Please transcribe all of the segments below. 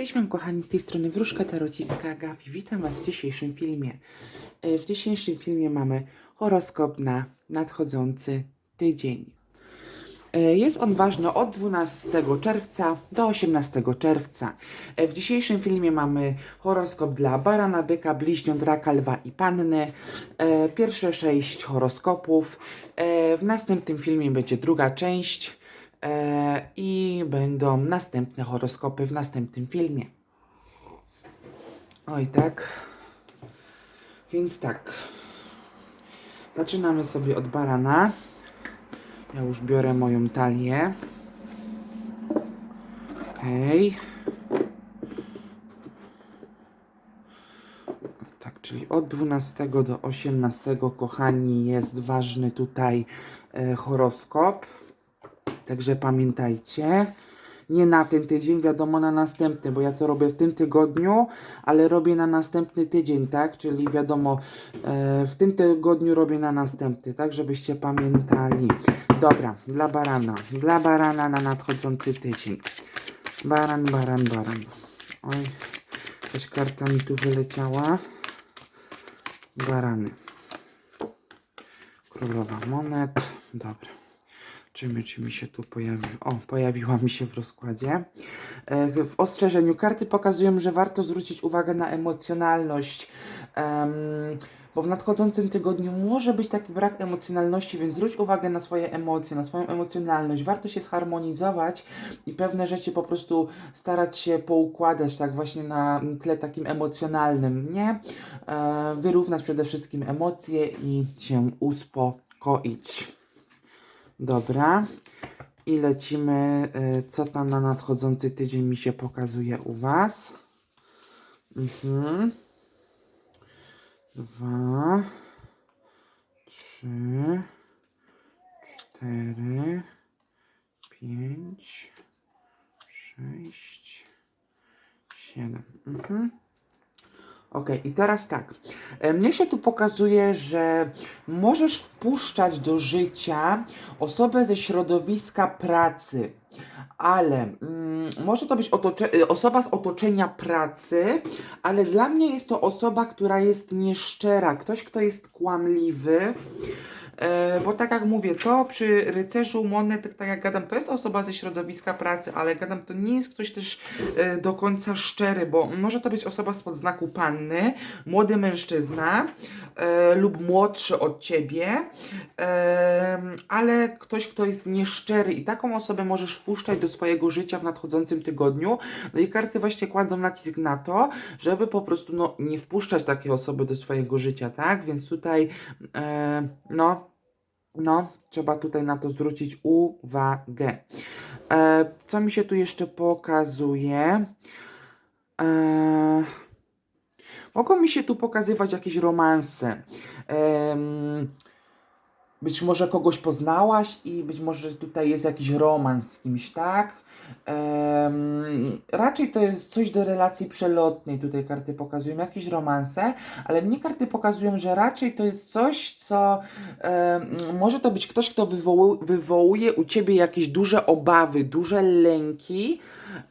Cześć Wam kochani, z tej strony Wróżka Tarociska Gafi. Witam Was w dzisiejszym filmie. E, W dzisiejszym filmie mamy horoskop na nadchodzący tydzień. E, Jest on ważny od 12 czerwca do 18 czerwca. E, W dzisiejszym filmie mamy horoskop dla barana, byka, bliźniąt, raka, lwa i panny. Pierwsze sześć horoskopów. W następnym filmie będzie druga część. E, I będą następne horoskopy w następnym filmie. Oj, tak. Więc tak. Zaczynamy sobie od barana. Ja już biorę moją talię. Okej. Tak, czyli od 12 do 18, kochani, jest ważny tutaj e, horoskop. Także pamiętajcie. Nie na ten tydzień, wiadomo na następny, bo ja to robię w tym tygodniu, ale robię na następny tydzień, tak? Czyli wiadomo, e, w tym tygodniu robię na następny, tak? Żebyście pamiętali. Dobra, dla barana. Dla barana na nadchodzący tydzień. Baran, baran, baran. Oj, jakaś karta mi tu wyleciała. Barany. Królowa monet. Dobra. Czy mi, czy mi się tu pojawił? O, pojawiła mi się w rozkładzie. E, w ostrzeżeniu karty pokazują, że warto zwrócić uwagę na emocjonalność. em, bo w nadchodzącym tygodniu może być taki brak emocjonalności, więc zwróć uwagę na swoje emocje, na swoją emocjonalność. Warto się zharmonizować i pewne rzeczy po prostu starać się poukładać tak właśnie na tle takim emocjonalnym, nie? E, wyrównać przede wszystkim emocje i się uspokoić. Dobra. I lecimy, y, co tam na nadchodzący tydzień mi się pokazuje u Was. Mhm. Dwa, trzy, cztery, pięć, sześć, siedem. Mhm. Okej, i teraz tak. E, Mnie się tu pokazuje, że możesz wpuszczać do życia osobę ze środowiska pracy, ale mm, może to być e, osoba z otoczenia pracy, ale dla mnie jest to osoba, która jest nieszczera, ktoś, kto jest kłamliwy. E, bo tak jak mówię, to przy rycerzu monet, tak jak gadam, to jest osoba ze środowiska pracy, ale gadam, to nie jest ktoś też e, do końca szczery, bo może to być osoba spod znaku panny, młody mężczyzna e, lub młodszy od ciebie, ale ktoś, kto jest nieszczery i taką osobę możesz wpuszczać do swojego życia w nadchodzącym tygodniu. No i karty właśnie kładą nacisk na to, żeby po prostu no, nie wpuszczać takiej osoby do swojego życia, tak? Więc tutaj, no, no, trzeba tutaj na to zwrócić uwagę. E, co mi się tu jeszcze pokazuje? E, mogą mi się tu pokazywać jakieś romanse. Em, być może kogoś poznałaś i być może tutaj jest jakiś romans z kimś, tak? Em, raczej to jest coś do relacji przelotnej, tutaj karty pokazują, jakieś romanse, ale mnie karty pokazują, że raczej to jest coś, co em, może to być ktoś, kto wywołu- wywołuje u ciebie jakieś duże obawy, duże lęki,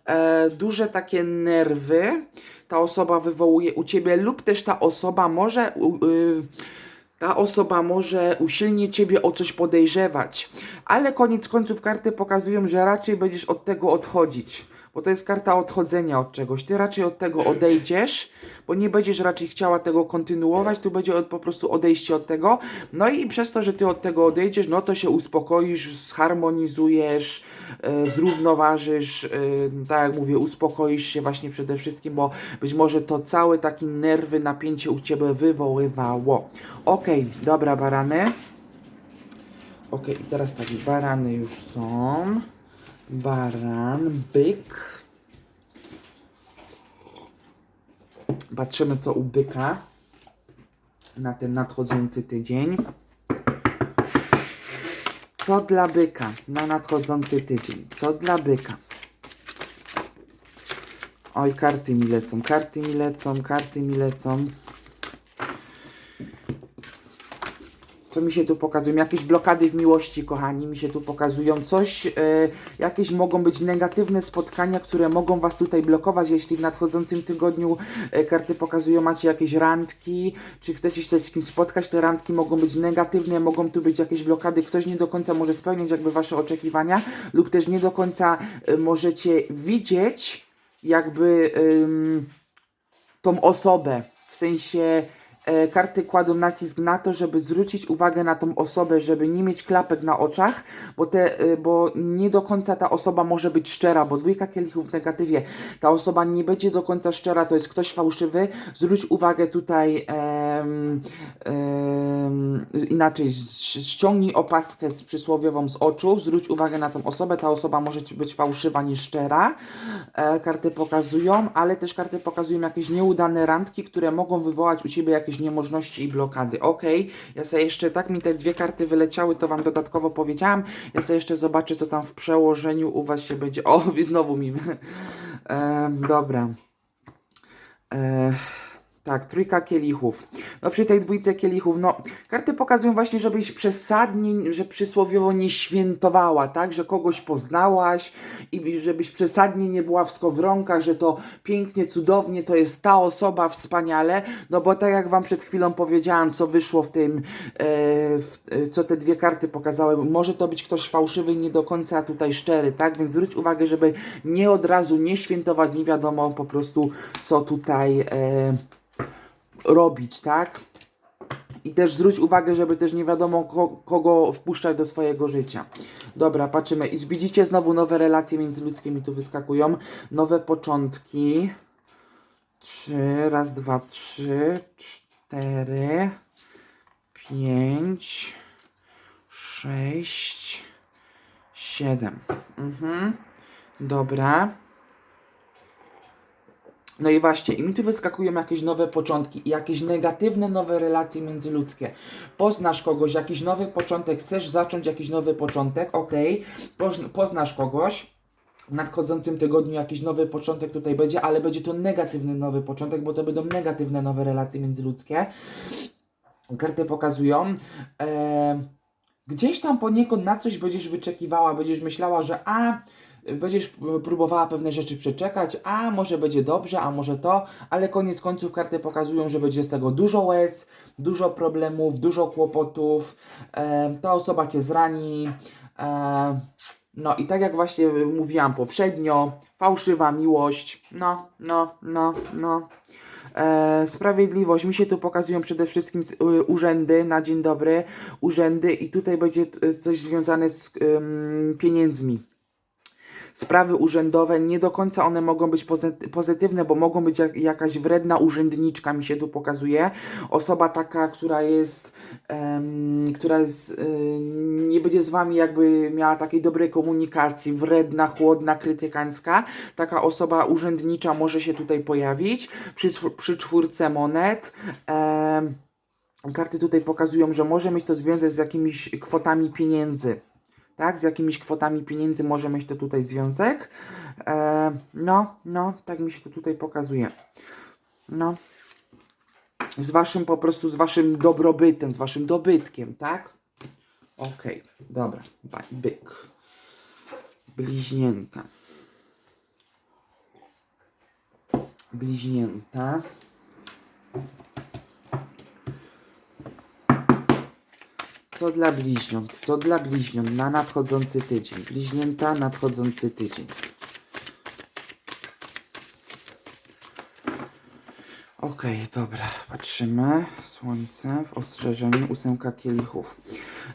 e, duże takie nerwy. Ta osoba wywołuje u ciebie, lub też ta osoba może. y, ta osoba może usilnie ciebie o coś podejrzewać, ale koniec końców karty pokazują, że raczej będziesz od tego odchodzić, bo to jest karta odchodzenia od czegoś. Ty raczej od tego odejdziesz, bo nie będziesz raczej chciała tego kontynuować, tu będzie od, po prostu odejście od tego. No i przez to, że ty od tego odejdziesz, no to się uspokoisz, zharmonizujesz, e, zrównoważysz, e, tak jak mówię, uspokoisz się właśnie przede wszystkim, bo być może to całe takie nerwy, napięcie u ciebie wywoływało. Okej, dobra barany. Okej, i teraz tak, barany już są. Baran, byk. Patrzymy co u byka na ten nadchodzący tydzień. Co dla byka na nadchodzący tydzień? Co dla byka? Oj, karty mi lecą, karty mi lecą, karty mi lecą. Co mi się tu pokazują? Jakieś blokady w miłości, kochani, mi się tu pokazują. Coś, e, jakieś mogą być negatywne spotkania, które mogą Was tutaj blokować, jeśli w nadchodzącym tygodniu e, karty pokazują, macie jakieś randki, czy chcecie się z kimś spotkać, te randki mogą być negatywne, mogą tu być jakieś blokady, ktoś nie do końca może spełniać jakby Wasze oczekiwania, lub też nie do końca e, możecie widzieć jakby... tą osobę. W sensie karty kładą nacisk na to, żeby zwrócić uwagę na tą osobę, żeby nie mieć klapek na oczach, bo, te, e, bo nie do końca ta osoba może być szczera, bo dwójka kielichów w negatywie, ta osoba nie będzie do końca szczera, to jest ktoś fałszywy. Zwróć uwagę tutaj em, em, inaczej, ściągnij opaskę z przysłowiową z oczu, zwróć uwagę na tą osobę, ta osoba może być fałszywa, nieszczera. E, karty pokazują, ale też karty pokazują jakieś nieudane randki, które mogą wywołać u Ciebie jakieś niemożności i blokady. Ok, ja sobie jeszcze, tak mi te dwie karty wyleciały, to Wam dodatkowo powiedziałam. Ja sobie jeszcze zobaczę, co tam w przełożeniu u Was się będzie. O, znowu mi. e, dobra. E, tak, trójka kielichów. No przy tej dwójce kielichów, no karty pokazują właśnie, żebyś przesadnie, że przysłowiowo nie świętowała, tak? Że kogoś poznałaś i żebyś przesadnie nie była w skowronkach, że to pięknie, cudownie, to jest ta osoba, wspaniale. No bo tak jak wam przed chwilą powiedziałam, co wyszło w tym, e, w, e, co te dwie karty pokazały, może to być ktoś fałszywy nie do końca tutaj szczery, tak? Więc zwróć uwagę, żeby nie od razu nie świętować, nie wiadomo po prostu, co tutaj... E, robić, tak? I też zwróć uwagę, żeby też nie wiadomo ko kogo wpuszczać do swojego życia. Dobra, patrzymy. I widzicie znowu nowe relacje międzyludzkie mi tu wyskakują. Nowe początki. Trzy, raz, dwa, trzy, cztery, pięć, sześć, siedem. Mhm. Dobra. No i właśnie, i mi tu wyskakują jakieś nowe początki, jakieś negatywne nowe relacje międzyludzkie. Poznasz kogoś, jakiś nowy początek, chcesz zacząć jakiś nowy początek, ok, poznasz kogoś, w nadchodzącym tygodniu jakiś nowy początek tutaj będzie, ale będzie to negatywny nowy początek, bo to będą negatywne nowe relacje międzyludzkie. Karty pokazują. Gdzieś tam poniekąd na coś będziesz wyczekiwała, będziesz myślała, że a będziesz próbowała pewne rzeczy przeczekać, a może będzie dobrze, a może to, ale koniec końców karty pokazują, że będzie z tego dużo łez, dużo problemów, dużo kłopotów, e, ta osoba cię zrani. E, no i tak jak właśnie mówiłam poprzednio, fałszywa miłość, no, no, no, no. E, sprawiedliwość. Mi się tu pokazują przede wszystkim z- y, urzędy na dzień dobry, urzędy i tutaj będzie y, coś związane z ym, pieniędzmi. Sprawy urzędowe, nie do końca one mogą być pozy- pozytywne, bo mogą być jak, jakaś wredna urzędniczka, mi się tu pokazuje. Osoba taka, która jest, em, która jest, y, nie będzie z wami jakby miała takiej dobrej komunikacji, wredna, chłodna, krytykańska. Taka osoba urzędnicza może się tutaj pojawić przy, przy czwórce monet. Em, karty tutaj pokazują, że może mieć to związek z jakimiś kwotami pieniędzy tak? Z jakimiś kwotami pieniędzy może mieć to tutaj związek. E, no, no, tak mi się to tutaj pokazuje. No. Z waszym po prostu, z waszym dobrobytem, z waszym dobytkiem, tak? Okej, dobra. Ba- Byk. Bliźnięta. Bliźnięta. Co dla bliźniąt? Co dla bliźniąt na nadchodzący tydzień? Bliźnięta, nadchodzący tydzień. Okej, dobra, patrzymy. Słońce w ostrzeżeniu, ósemka kielichów.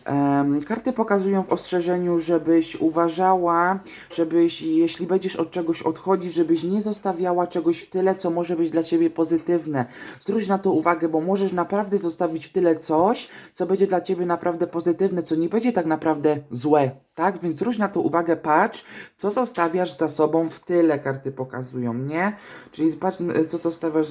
Em, karty pokazują w ostrzeżeniu, żebyś uważała, żebyś, jeśli będziesz od czegoś odchodzić, żebyś nie zostawiała czegoś w tyle, co może być dla ciebie pozytywne. Zwróć na to uwagę, bo możesz naprawdę zostawić w tyle coś, co będzie dla ciebie naprawdę pozytywne, co nie będzie tak naprawdę złe. Tak? Więc zwróć na to uwagę, patrz, co zostawiasz za sobą w tyle, karty pokazują, nie? Czyli patrz, co zostawiasz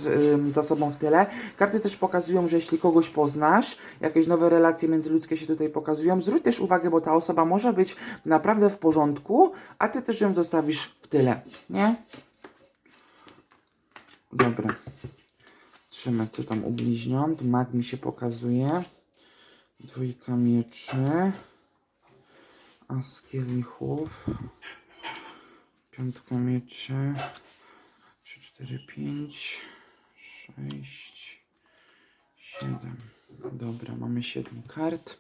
za sobą w tyle. Karty też pokazują, że jeśli kogoś poznasz, jakieś nowe relacje międzyludzkie się tutaj pokazują, zwróć też uwagę, bo ta osoba może być naprawdę w porządku, a ty też ją zostawisz w tyle, nie? Dobra. Trzymaj, co tam u bliźniąt. Mag mi się pokazuje. Dwójka mieczy. As kielichów. Piątka mieczy. 3, 4, 5, 6, 7. Dobra, mamy 7 kart.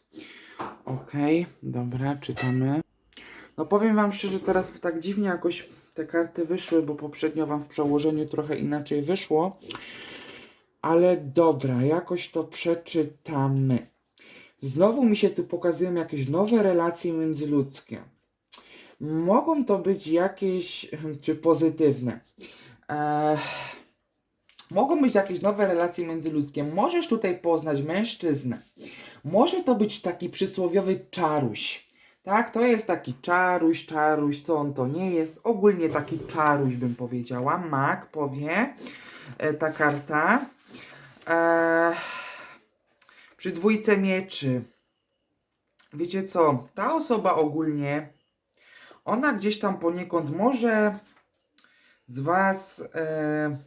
Okej, dobra, czytamy. No powiem wam szczerze, teraz tak dziwnie jakoś te karty wyszły, bo poprzednio wam w przełożeniu trochę inaczej wyszło. Ale dobra, jakoś to przeczytamy. Znowu mi się tu pokazują jakieś nowe relacje międzyludzkie. Mogą to być jakieś, czy pozytywne. Eee, mogą być jakieś nowe relacje międzyludzkie. Możesz tutaj poznać mężczyznę. Może to być taki przysłowiowy czaruś. Tak, to jest taki czaruś, czaruś, co on to nie jest? Ogólnie taki czaruś bym powiedziała. Mak powie e, ta karta. E, przy dwójce mieczy. Wiecie co? Ta osoba ogólnie, ona gdzieś tam poniekąd może z was. E,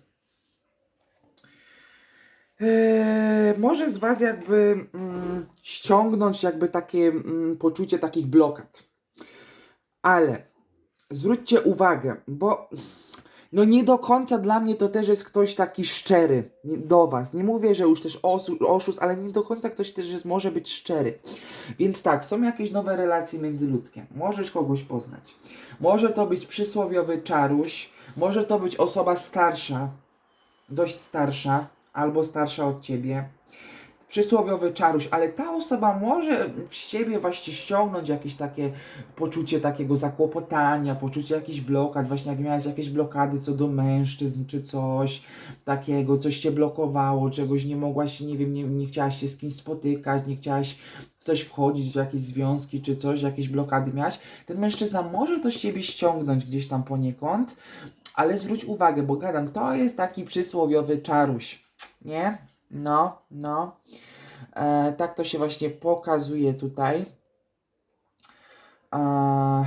e, może z was jakby mm, ściągnąć jakby takie mm, poczucie takich blokad. Ale zwróćcie uwagę, bo no nie do końca dla mnie to też jest ktoś taki szczery do was. Nie mówię, że już też oszust, ale nie do końca ktoś też jest, może być szczery. Więc tak, są jakieś nowe relacje międzyludzkie. Możesz kogoś poznać. Może to być przysłowiowy czaruś, może to być osoba starsza, dość starsza, albo starsza od ciebie. Przysłowiowy czaruś, ale ta osoba może w siebie właśnie ściągnąć jakieś takie poczucie takiego zakłopotania, poczucie jakichś blokad, właśnie jak miałeś jakieś blokady co do mężczyzn, czy coś takiego, coś cię blokowało, czegoś nie mogłaś, nie wiem, nie, nie chciałaś się z kimś spotykać, nie chciałaś w coś wchodzić, w jakieś związki, czy coś, jakieś blokady miałaś, ten mężczyzna może to z ciebie ściągnąć gdzieś tam poniekąd, ale zwróć uwagę, bo gadam, to jest taki przysłowiowy czaruś, nie? No, no. E, tak to się właśnie pokazuje tutaj. E,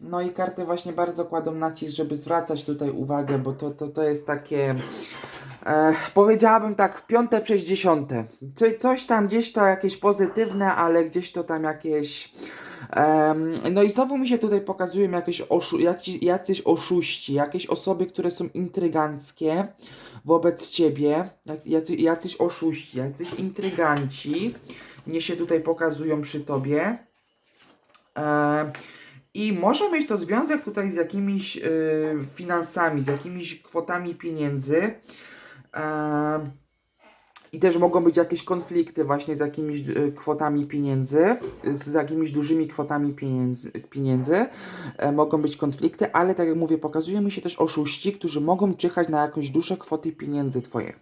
no i karty właśnie bardzo kładą nacisk, żeby zwracać tutaj uwagę, bo to, to, to jest takie. E, powiedziałabym tak, piąte przez dziesiąte. Co, coś tam gdzieś to jakieś pozytywne, ale gdzieś to tam jakieś. No i znowu mi się tutaj pokazują jakieś oszu- jacyś oszuści, jakieś osoby, które są intryganckie wobec ciebie, jacy, jacyś oszuści, jacyś intryganci. Mnie się tutaj pokazują przy tobie. I może mieć to związek tutaj z jakimiś e, finansami, z jakimiś kwotami pieniędzy. E, I też mogą być jakieś konflikty właśnie z jakimiś e, kwotami pieniędzy, z jakimiś dużymi kwotami pieniędzy. pieniędzy. E, mogą być konflikty, ale tak jak mówię, pokazuje mi się też oszuści, którzy mogą czyhać na jakąś duże kwoty pieniędzy twoje.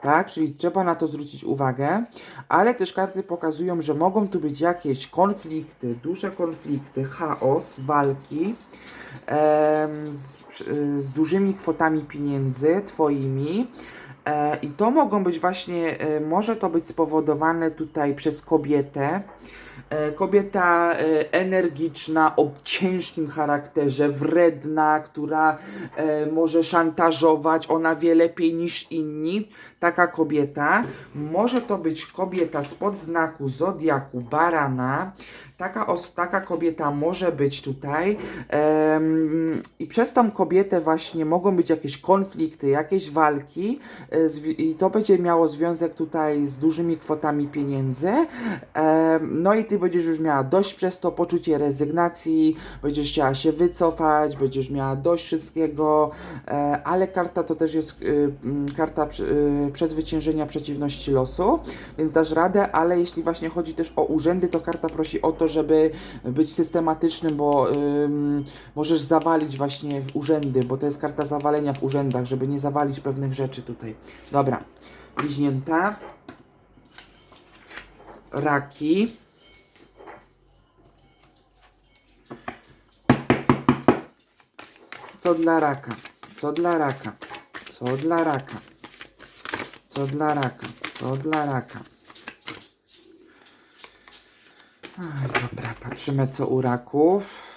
Tak, czyli trzeba na to zwrócić uwagę, ale też karty pokazują, że mogą tu być jakieś konflikty, duże konflikty, chaos, walki z, z dużymi kwotami pieniędzy twoimi. E, I to mogą być właśnie, e, może to być spowodowane tutaj przez kobietę. E, Kobieta energiczna, o ciężkim charakterze, wredna, która może szantażować, ona wie lepiej niż inni. Taka kobieta. Może to być kobieta spod znaku zodiaku barana. Taka, os- taka kobieta może być tutaj. Em, I przez tą kobietę właśnie mogą być jakieś konflikty, jakieś walki. e, I to będzie miało związek tutaj z dużymi kwotami pieniędzy. No i ty będziesz już miała dość przez to poczucie rezygnacji, będziesz chciała się wycofać, będziesz miała dość wszystkiego, e, ale karta to też jest y, karta y, przezwyciężenia przeciwności losu, więc dasz radę, ale jeśli właśnie chodzi też o urzędy, to karta prosi o to, żeby być systematycznym, bo ym, możesz zawalić właśnie w urzędy, bo to jest karta zawalenia w urzędach, żeby nie zawalić pewnych rzeczy tutaj. Dobra, bliźnięta raki. Co dla raka? Co dla raka? Co dla raka? Co dla raka? Co dla raka? Dobra, patrzymy co u raków.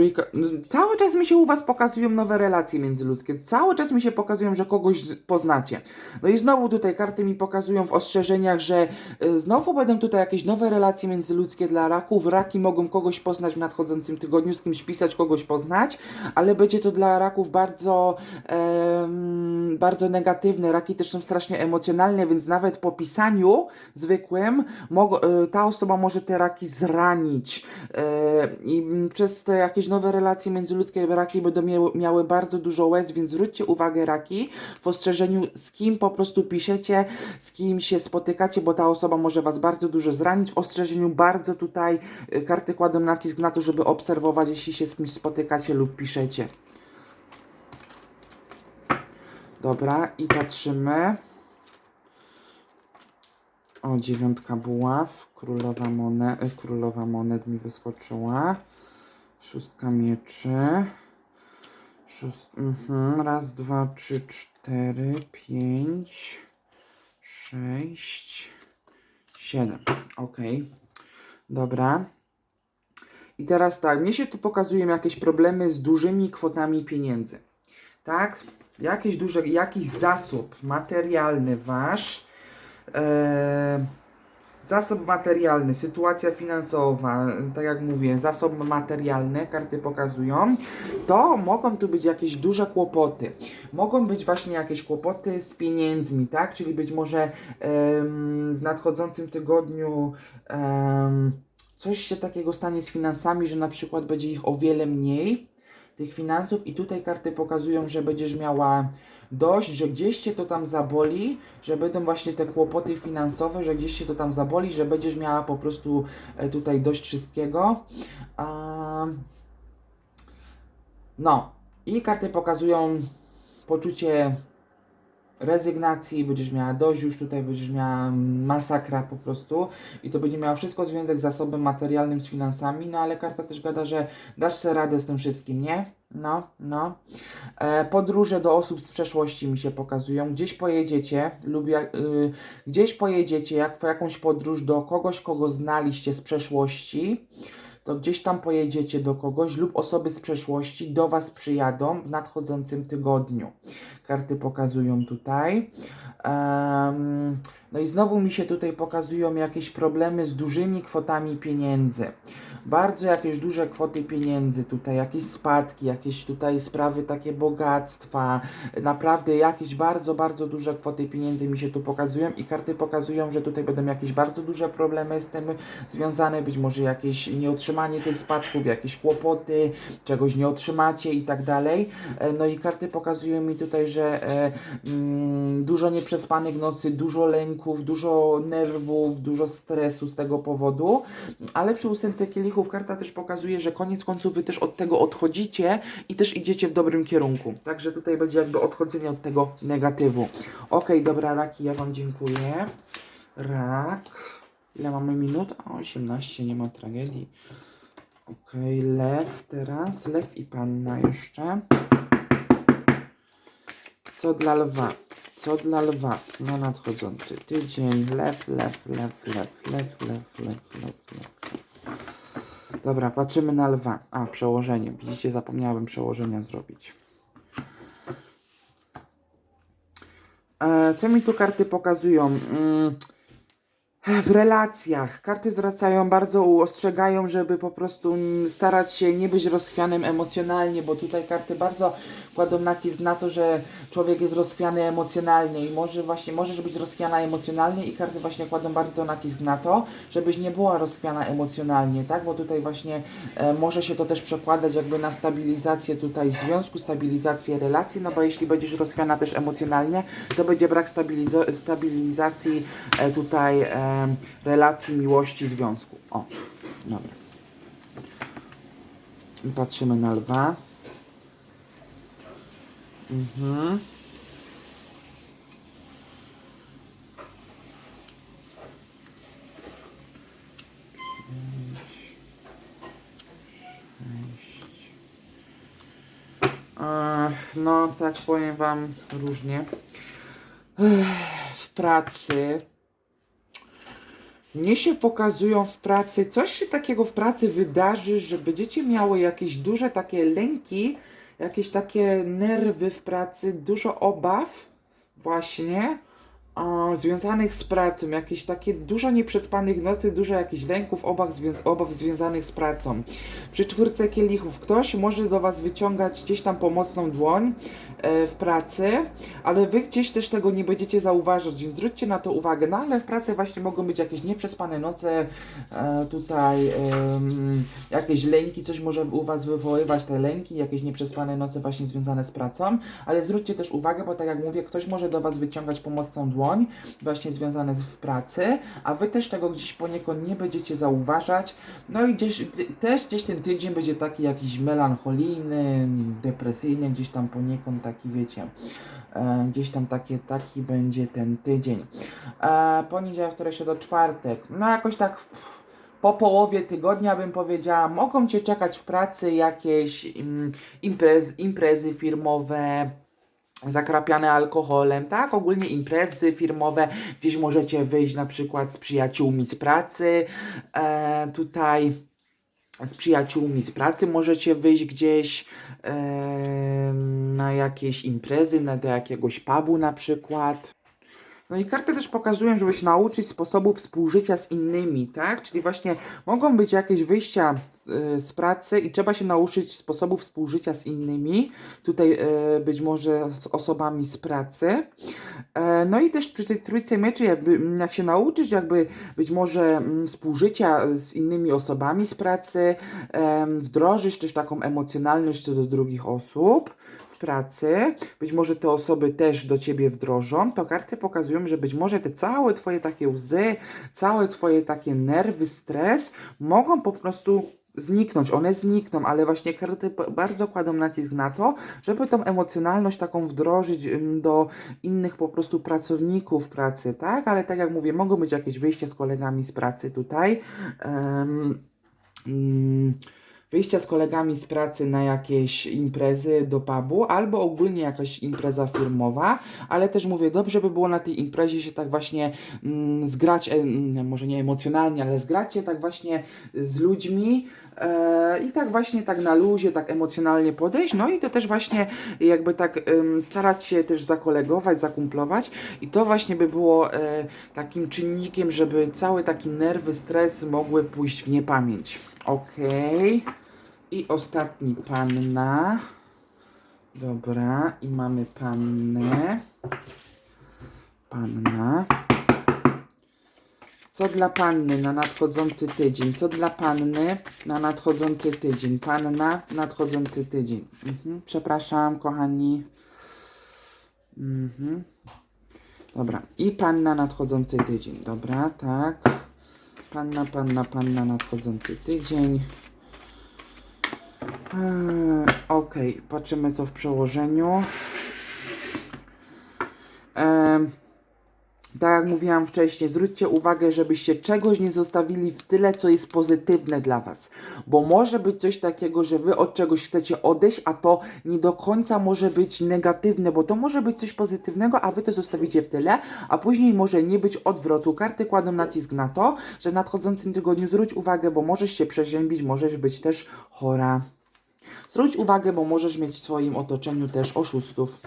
Trójka. Cały czas mi się u Was pokazują nowe relacje międzyludzkie. Cały czas mi się pokazują, że kogoś poznacie. No i znowu tutaj karty mi pokazują w ostrzeżeniach, że y, znowu będą tutaj jakieś nowe relacje międzyludzkie dla raków. Raki mogą kogoś poznać w nadchodzącym tygodniu, z kimś pisać, kogoś poznać, ale będzie to dla raków bardzo, em, bardzo negatywne. Raki też są strasznie emocjonalne, więc nawet po pisaniu zwykłym y, ta osoba może te raki zranić. E, I przez te jakieś nowe relacje międzyludzkie raki będą miały, miały bardzo dużo łez, więc zwróćcie uwagę raki w ostrzeżeniu, z kim po prostu piszecie, z kim się spotykacie, bo ta osoba może was bardzo dużo zranić. W ostrzeżeniu bardzo tutaj y, karty kładą nacisk na to, żeby obserwować, jeśli się z kimś spotykacie lub piszecie. Dobra, i patrzymy. O, dziewiątka buław, królowa monet, e, królowa monet mi wyskoczyła. Szóstka mieczy. Szóst, mhm, raz, dwa, trzy, cztery, pięć, sześć, siedem. Ok. Dobra. I teraz tak, mnie się tu pokazują jakieś problemy z dużymi kwotami pieniędzy. Tak? Jakiś duży, jakiś zasób materialny wasz. Eee, Zasób materialny, sytuacja finansowa, tak jak mówię, zasób materialny, karty pokazują, to mogą tu być jakieś duże kłopoty. Mogą być właśnie jakieś kłopoty z pieniędzmi, tak? Czyli być może em, w nadchodzącym tygodniu em, coś się takiego stanie z finansami, że na przykład będzie ich o wiele mniej, tych finansów i tutaj karty pokazują, że będziesz miała dość, że gdzieś cię to tam zaboli, że będą właśnie te kłopoty finansowe, że gdzieś się to tam zaboli, że będziesz miała po prostu e, tutaj dość wszystkiego. No i karty pokazują poczucie rezygnacji, będziesz miała dość już tutaj, będziesz miała masakra po prostu i to będzie miało wszystko związek z zasobem materialnym, z finansami, no ale karta też gada, że dasz sobie radę z tym wszystkim, nie? No, no. E, podróże do osób z przeszłości mi się pokazują. Gdzieś pojedziecie lub jak, y, gdzieś pojedziecie jak w jakąś podróż do kogoś, kogo znaliście z przeszłości, to gdzieś tam pojedziecie do kogoś lub osoby z przeszłości do Was przyjadą w nadchodzącym tygodniu. Karty pokazują tutaj. Em, no i znowu mi się tutaj pokazują jakieś problemy z dużymi kwotami pieniędzy. Bardzo jakieś duże kwoty pieniędzy tutaj, jakieś spadki, jakieś tutaj sprawy takie bogactwa, naprawdę jakieś bardzo, bardzo duże kwoty pieniędzy mi się tu pokazują i karty pokazują, że tutaj będą jakieś bardzo duże problemy z tym związane, być może jakieś nieotrzymanie tych spadków, jakieś kłopoty, czegoś nie otrzymacie i tak dalej. E, No i karty pokazują mi tutaj, że e, mm, dużo nieprzespanych nocy, dużo lęków, dużo nerwów, dużo stresu z tego powodu, ale przy ósemce karta też pokazuje, że koniec końców wy też od tego odchodzicie i też idziecie w dobrym kierunku. Także tutaj będzie jakby odchodzenie od tego negatywu. Okej, dobra, raki, ja Wam dziękuję. Rak. Ile mamy minut? A, 18, nie ma tragedii. Okej, lew teraz. Lew i panna jeszcze. Co dla lwa? Co dla lwa na nadchodzący tydzień? Lew, lew, lew, lew, lew, lew, lew, lew, lew. Dobra, patrzymy na lwa. A, przełożenie. Widzicie, zapomniałem przełożenia zrobić. E, co mi tu karty pokazują? Mm, w relacjach. Karty zwracają bardzo, ostrzegają, żeby po prostu starać się nie być rozchwianym emocjonalnie, bo tutaj karty bardzo kładą nacisk na to, że człowiek jest rozchwiany emocjonalnie i może właśnie możesz być rozchwiana emocjonalnie i karty właśnie kładą bardzo nacisk na to, żebyś nie była rozchwiana emocjonalnie, tak? Bo tutaj właśnie e, może się to też przekładać jakby na stabilizację tutaj związku, stabilizację relacji, no bo jeśli będziesz rozchwiana też emocjonalnie, to będzie brak stabilizo- stabilizacji e, tutaj e, relacji, miłości, związku. O, dobra. Patrzymy na lwa. Mhm. No, tak powiem Wam różnie. W pracy Mnie się pokazują w pracy, coś się takiego w pracy wydarzy, że będziecie miały jakieś duże takie lęki, jakieś takie nerwy w pracy, dużo obaw. Właśnie o, związanych z pracą, jakieś takie dużo nieprzespanych nocy, dużo jakichś lęków, obaw, zwią- obaw związanych z pracą. Przy czwórce kielichów ktoś może do Was wyciągać gdzieś tam pomocną dłoń e, w pracy, ale Wy gdzieś też tego nie będziecie zauważać, więc zwróćcie na to uwagę. No ale w pracy właśnie mogą być jakieś nieprzespane noce, e, tutaj em, jakieś lęki, coś może u Was wywoływać te lęki, jakieś nieprzespane noce właśnie związane z pracą, ale zwróćcie też uwagę, bo tak jak mówię, ktoś może do Was wyciągać pomocną dłoń, właśnie związane z w pracy, a Wy też tego gdzieś poniekąd nie będziecie zauważać, no i gdzieś, też gdzieś ten tydzień będzie taki jakiś melancholijny, depresyjny, gdzieś tam poniekąd taki, wiecie, e, gdzieś tam takie, taki będzie ten tydzień. E, poniedziałek, wtorek, środa, czwartek, no jakoś tak w, po połowie tygodnia bym powiedziała, mogą Cię czekać w pracy jakieś mm, imprez, imprezy firmowe, zakrapiane alkoholem, tak? Ogólnie imprezy firmowe, gdzieś możecie wyjść na przykład z przyjaciółmi z pracy, e, tutaj z przyjaciółmi z pracy możecie wyjść gdzieś e, na jakieś imprezy, na, do jakiegoś pubu na przykład. No i karty też pokazują, żeby się nauczyć sposobu współżycia z innymi, tak? Czyli właśnie mogą być jakieś wyjścia y, z pracy i trzeba się nauczyć sposobu współżycia z innymi. Tutaj y, być może z osobami z pracy. E, no i też przy tej trójce mieczy, jakby, jak się nauczyć jakby być może współżycia z innymi osobami z pracy, wdrożyć też taką emocjonalność co do drugich osób pracy, być może te osoby też do ciebie wdrożą, to karty pokazują, że być może te całe twoje takie łzy, całe twoje takie nerwy, stres mogą po prostu zniknąć, one znikną, ale właśnie karty bardzo kładą nacisk na to, żeby tą emocjonalność taką wdrożyć do innych po prostu pracowników pracy, tak? Ale tak jak mówię, mogą być jakieś wyjścia z kolegami z pracy tutaj. em, mm, wyjścia z kolegami z pracy na jakieś imprezy do pubu, albo ogólnie jakaś impreza firmowa, ale też mówię, dobrze by było na tej imprezie się tak właśnie mm, zgrać, e, mm, może nie emocjonalnie, ale zgrać się tak właśnie z ludźmi e, i tak właśnie tak na luzie, tak emocjonalnie podejść, no i to też właśnie jakby tak starać się też zakolegować, zakumplować i to właśnie by było e, takim czynnikiem, żeby całe takie nerwy, stres mogły pójść w niepamięć. Okej. I ostatni panna. Dobra, i mamy pannę. Panna. Co dla panny na nadchodzący tydzień? Co dla panny na nadchodzący tydzień? Panna, nadchodzący tydzień. Mhm. Przepraszam, kochani. Mhm. Dobra, i panna nadchodzący tydzień. Dobra, tak. Panna, panna, panna nadchodzący tydzień. Eee, Okej, patrzymy co w przełożeniu. Em, tak jak mówiłam wcześniej, zwróćcie uwagę, żebyście czegoś nie zostawili w tyle, co jest pozytywne dla Was. Bo może być coś takiego, że Wy od czegoś chcecie odejść, a to nie do końca może być negatywne, bo to może być coś pozytywnego, a Wy to zostawicie w tyle, a później może nie być odwrotu. Karty kładą nacisk na to, że w nadchodzącym tygodniu zwróć uwagę, bo możesz się przeziębić, możesz być też chora. Zwróć uwagę, bo możesz mieć w swoim otoczeniu też oszustów.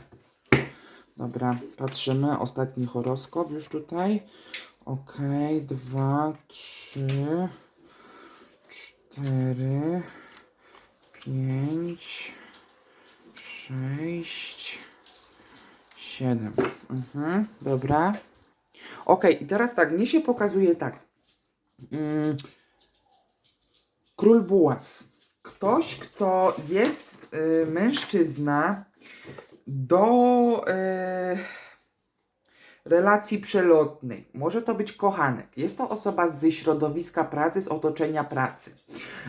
Dobra, patrzymy. Ostatni horoskop już tutaj. Okej, dwa, trzy, cztery, pięć, sześć, siedem. Mhm, dobra. Okej, i teraz tak, mnie się pokazuje tak. Mm, Król Buław. Ktoś, kto jest y, mężczyzna do y, relacji przelotnej. Może to być kochanek. Jest to osoba ze środowiska pracy, z otoczenia pracy.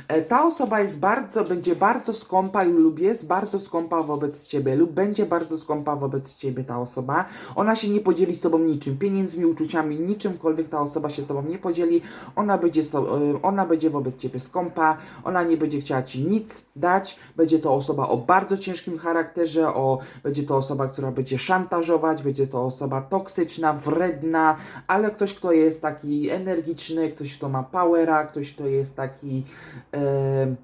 E, ta osoba jest bardzo, będzie bardzo skąpa lub jest bardzo skąpa wobec ciebie lub będzie bardzo skąpa wobec ciebie ta osoba. Ona się nie podzieli z tobą niczym, pieniędzmi, uczuciami, niczymkolwiek ta osoba się z tobą nie podzieli. Ona będzie, y, ona będzie wobec ciebie skąpa, ona nie będzie chciała ci nic dać. Będzie to osoba o bardzo ciężkim charakterze, o, będzie to osoba, która będzie szantażować, będzie to osoba toksyczna, toksyczna, wredna, ale ktoś, kto jest taki energiczny, ktoś, kto ma powera, ktoś, kto jest taki e,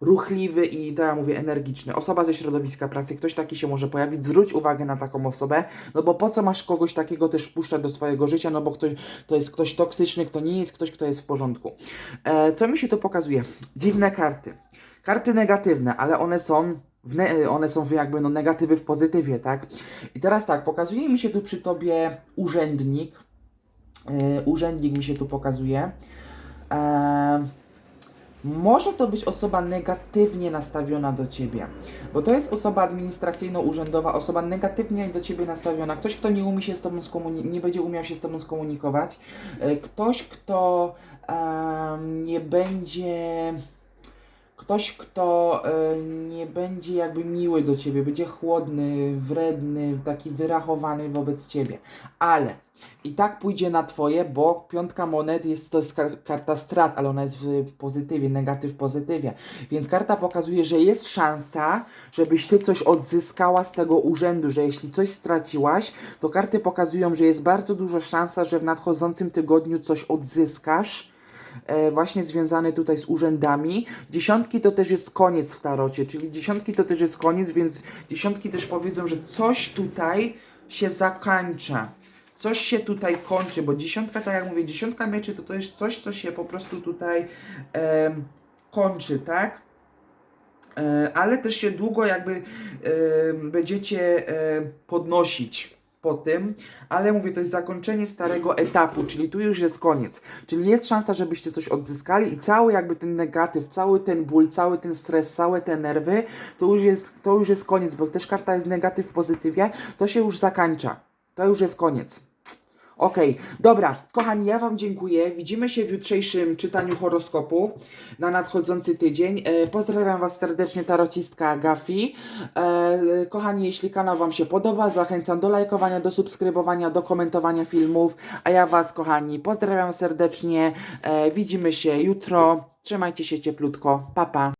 ruchliwy i, tak jak mówię, energiczny. Osoba ze środowiska pracy, ktoś taki się może pojawić. Zwróć uwagę na taką osobę, no bo po co masz kogoś takiego też wpuszczać do swojego życia, no bo ktoś, to jest ktoś toksyczny, kto nie jest ktoś, kto jest w porządku. E, co mi się tu pokazuje? Dziwne karty. Karty negatywne, ale one są one są jakby no negatywy w pozytywie, tak? I teraz tak, pokazuje mi się tu przy tobie urzędnik. E, urzędnik mi się tu pokazuje. E, może to być osoba negatywnie nastawiona do ciebie, bo to jest osoba administracyjno-urzędowa, osoba negatywnie do ciebie nastawiona, ktoś, kto nie umie się z tobą nie będzie umiał się z tobą skomunikować, e, ktoś, kto nie będzie ktoś, kto e, nie będzie jakby miły do ciebie, będzie chłodny, wredny, taki wyrachowany wobec ciebie, ale i tak pójdzie na twoje, bo piątka monet jest to jest kar- karta strat, ale ona jest w pozytywie, negatyw pozytywie. Więc karta pokazuje, że jest szansa, żebyś ty coś odzyskała z tego urzędu, że jeśli coś straciłaś, to karty pokazują, że jest bardzo duża szansa, że w nadchodzącym tygodniu coś odzyskasz właśnie związany tutaj z urzędami. Dziesiątki to też jest koniec w tarocie, czyli dziesiątki to też jest koniec, więc dziesiątki też powiedzą, że coś tutaj się zakończa. Coś się tutaj kończy, bo dziesiątka, tak jak mówię, dziesiątka mieczy to, to jest coś, co się po prostu tutaj em, kończy, tak? E, ale też się długo jakby będziecie e, podnosić po tym, ale mówię, to jest zakończenie starego etapu, czyli tu już jest koniec. Czyli jest szansa, żebyście coś odzyskali i cały jakby ten negatyw, cały ten ból, cały ten stres, całe te nerwy, to już jest, to już jest koniec, bo też karta jest negatyw w pozytywie, to się już zakańcza. To już jest koniec. Okej, dobra, kochani, ja Wam dziękuję. Widzimy się w jutrzejszym czytaniu horoskopu na nadchodzący tydzień. E, pozdrawiam Was serdecznie, tarocistka Gafi. E, kochani, jeśli kanał Wam się podoba, zachęcam do lajkowania, do subskrybowania, do komentowania filmów. A ja Was, kochani, pozdrawiam serdecznie. E, widzimy się jutro. Trzymajcie się cieplutko. Pa, pa.